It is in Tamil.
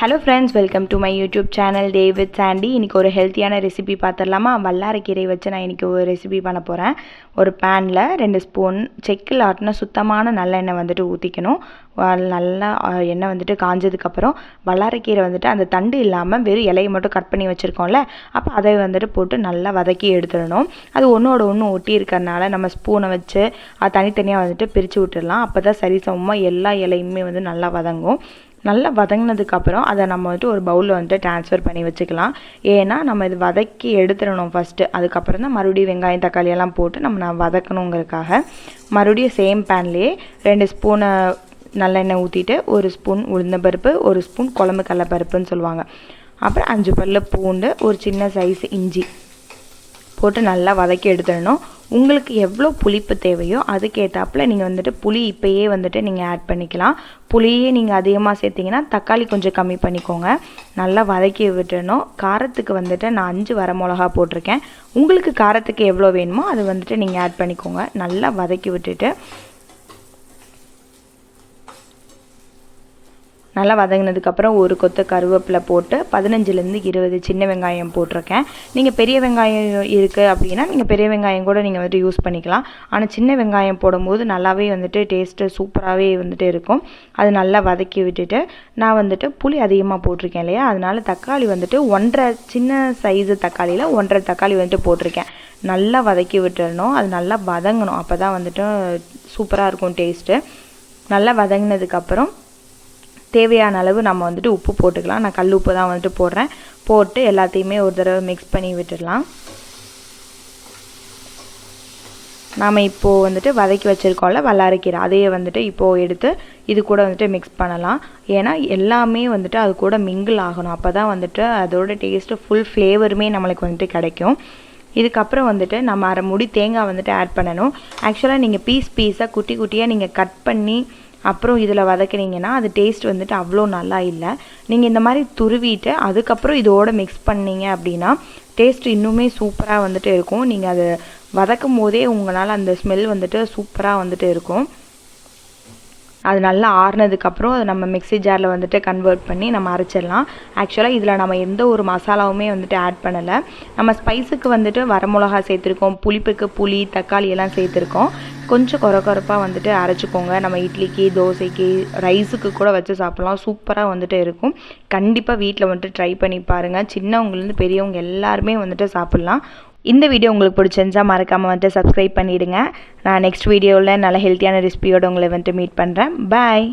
Hello friends welcome to my YouTube channel David Sandy இன்றைக்கி ஒரு ஹெல்த்தியான ரெசிபி பார்த்துடலாமா? வல்லாரக்கீரை வச்சு நான் இன்றைக்கி ஒரு ரெசிபி பண்ண போகிறேன் ஒரு பேனில் ரெண்டு ஸ்பூன் செக்கில் ஆட்டின சுத்தமான நல்லெண்ணெய் வந்துட்டு ஊற்றிக்கணும் நல்லா எண்ணெய் வந்துட்டு காஞ்சதுக்கப்புறம் வல்லாரக்கீரை வந்துட்டு அந்த தண்டு இல்லாமல் வெறும் இலையை மட்டும் கட் பண்ணி வச்சுருக்கோம்ல அப்போ அதை வந்துட்டு போட்டு நல்லா வதக்கி எடுத்துடணும். அது ஒன்றோட ஒன்று ஒட்டி இருக்கறனால நம்ம ஸ்பூனை வச்சு அது தனித்தனியாக வந்துட்டு பிரித்து விட்டுடலாம். அப்போ தான் சரி சமமாக எல்லா இலையுமே வந்து நல்லா வதங்கும். நல்லா வதங்கினதுக்கப்புறம் அதை நம்ம வந்துட்டு ஒரு பவுலில் வந்துட்டு ட்ரான்ஸ்ஃபர் பண்ணி வச்சுக்கலாம். ஏன்னா நம்ம இது வதக்கி எடுத்துடணும் ஃபஸ்ட்டு அதுக்கப்புறம் தான் மறுபடியும் வெங்காயம் தக்காளி எல்லாம் போட்டு நம்ம நான் வதக்கணுங்கிறதுக்காக மறுபடியும் சேம் பேன்லேயே ரெண்டு ஸ்பூனை நல்லெண்ணெய் ஊற்றிட்டு ஒரு ஸ்பூன் உளுந்தம்பருப்பு ஒரு ஸ்பூன் குழம்பு கடலப்பருப்புன்னு சொல்லுவாங்க. அப்புறம் அஞ்சு பல்லு பூண்டு ஒரு சின்ன சைஸ் இஞ்சி போட்டு நல்லா வதக்கி எடுத்துடணும். உங்களுக்கு எவ்வளோ புளிப்பு தேவையோ அதுக்கேற்றாப்புல நீங்கள் வந்துட்டு புளி இப்போயே வந்துட்டு நீங்கள் ஆட் பண்ணிக்கலாம். புளியே நீங்கள் அதிகமாக சேர்த்திங்கன்னா தக்காளி கொஞ்சம் கம்மி பண்ணிக்கோங்க. நல்லா வதக்கி விட்டுணும் காரத்துக்கு வந்துட்டு நான் அஞ்சு வர மிளகா போட்டிருக்கேன். உங்களுக்கு காரத்துக்கு எவ்வளோ வேணுமோ அது வந்துட்டு நீங்கள் ஆட் பண்ணிக்கோங்க. நல்லா வதக்கி விட்டுட்டு நல்லா வதங்கினதுக்கப்புறம் ஒரு கொத்து கருவேப்பிலை போட்டு பதினஞ்சுலேருந்து இருபது சின்ன வெங்காயம் போட்டிருக்கேன். நீங்கள் பெரிய வெங்காயம் இருக்குது அப்படின்னா நீங்கள் பெரிய வெங்காயம் கூட நீங்கள் வந்துட்டு யூஸ் பண்ணிக்கலாம். ஆனால் சின்ன வெங்காயம் போடும்போது நல்லாவே வந்துட்டு டேஸ்ட்டு சூப்பராகவே வந்துட்டு இருக்கும். அது நல்லா வதக்கி விட்டுட்டு நான் வந்துட்டு புளி அதிகமாக போட்டிருக்கேன் இல்லையா? அதனால் தக்காளி வந்துட்டு ஒன்றரை சின்ன சைஸு தக்காளியில் ஒன்றரை தக்காளி வந்துட்டு போட்டிருக்கேன். நல்லா வதக்கி விட்டுறணும். அது நல்லா வதங்கணும். அப்போ தான் வந்துட்டு சூப்பராக இருக்கும் டேஸ்ட்டு நல்லா வதங்கினதுக்கப்புறம் தேவையான அளவு நம்ம வந்துட்டு உப்பு போட்டுக்கலாம். நான் கல் உப்பு தான் வந்துட்டு போடுறேன். போட்டு எல்லாத்தையுமே ஒரு தடவை மிக்ஸ் பண்ணி விட்டுடலாம். நாம் இப்போது வந்துட்டு வதக்கி வச்சுருக்கோம்ல வல்லாரைக்கீரை. அதையே வந்துட்டு இப்போது எடுத்து இது கூட வந்துட்டு மிக்ஸ் பண்ணலாம். ஏன்னா எல்லாமே வந்துட்டு அது கூட மிங்கிள் ஆகணும். அப்போ தான் வந்துட்டு அதோட டேஸ்ட்டு ஃபுல் ஃப்ளேவருமே நம்மளுக்கு வந்துட்டு கிடைக்கும். இதுக்கப்புறம் வந்துட்டு நம்ம அரை முடி தேங்காய் வந்துட்டு ஆட் பண்ணணும். ஆக்சுவலாக நீங்கள் பீஸ் பீஸாக குட்டி குட்டியாக நீங்கள் கட் பண்ணி அப்புறம் இதில் வதக்கினீங்கன்னா அது டேஸ்ட் வந்துட்டு அவ்வளோ நல்லா இல்லை. நீங்கள் இந்த மாதிரி துருவிட்டு அதுக்கப்புறம் இதோட மிக்ஸ் பண்ணீங்க அப்படின்னா டேஸ்ட் இன்னுமே சூப்பராக வந்துட்டு இருக்கும். நீங்கள் அதை வதக்கும் போதே உங்களால் அந்த ஸ்மெல் வந்துட்டு சூப்பராக வந்துட்டு இருக்கும். அது நல்லா ஆறுனதுக்கப்புறம் அதை நம்ம மிக்ஸி ஜாரில் வந்துட்டு கன்வெர்ட் பண்ணி நம்ம அரைச்சிடலாம். ஆக்சுவலாக இதில் நம்ம எந்த ஒரு மசாலாவுமே வந்துட்டு ஆட் பண்ணலை. நம்ம ஸ்பைஸுக்கு வந்துட்டு வரமிளகா சேர்த்துருக்கோம் புளிப்புக்கு புளி தக்காளி எல்லாம் சேர்த்துருக்கோம். கொஞ்சம் குறை குறைப்பாக வந்துட்டு அரைச்சிக்கோங்க. நம்ம இட்லிக்கு தோசைக்கு ரைஸுக்கு கூட வச்சு சாப்பிட்லாம். சூப்பராக வந்துட்டு இருக்கும். கண்டிப்பாக வீட்டில் வந்துட்டு ட்ரை பண்ணி பாருங்கள் சின்னவங்கலேருந்து பெரியவங்க எல்லாருமே வந்துட்டு சாப்பிட்லாம். இந்த வீடியோ உங்களுக்கு பிடிச்சிருந்தா மறக்காமல் வந்துட்டு சப்ஸ்கிரைப் பண்ணிவிடுங்க நான் நெக்ஸ்ட் வீடியோவில் நல்ல ஹெல்த்தியான ரெசிபியோடு உங்களை வந்துட்டு மீட் பண்ணுறேன் பாய்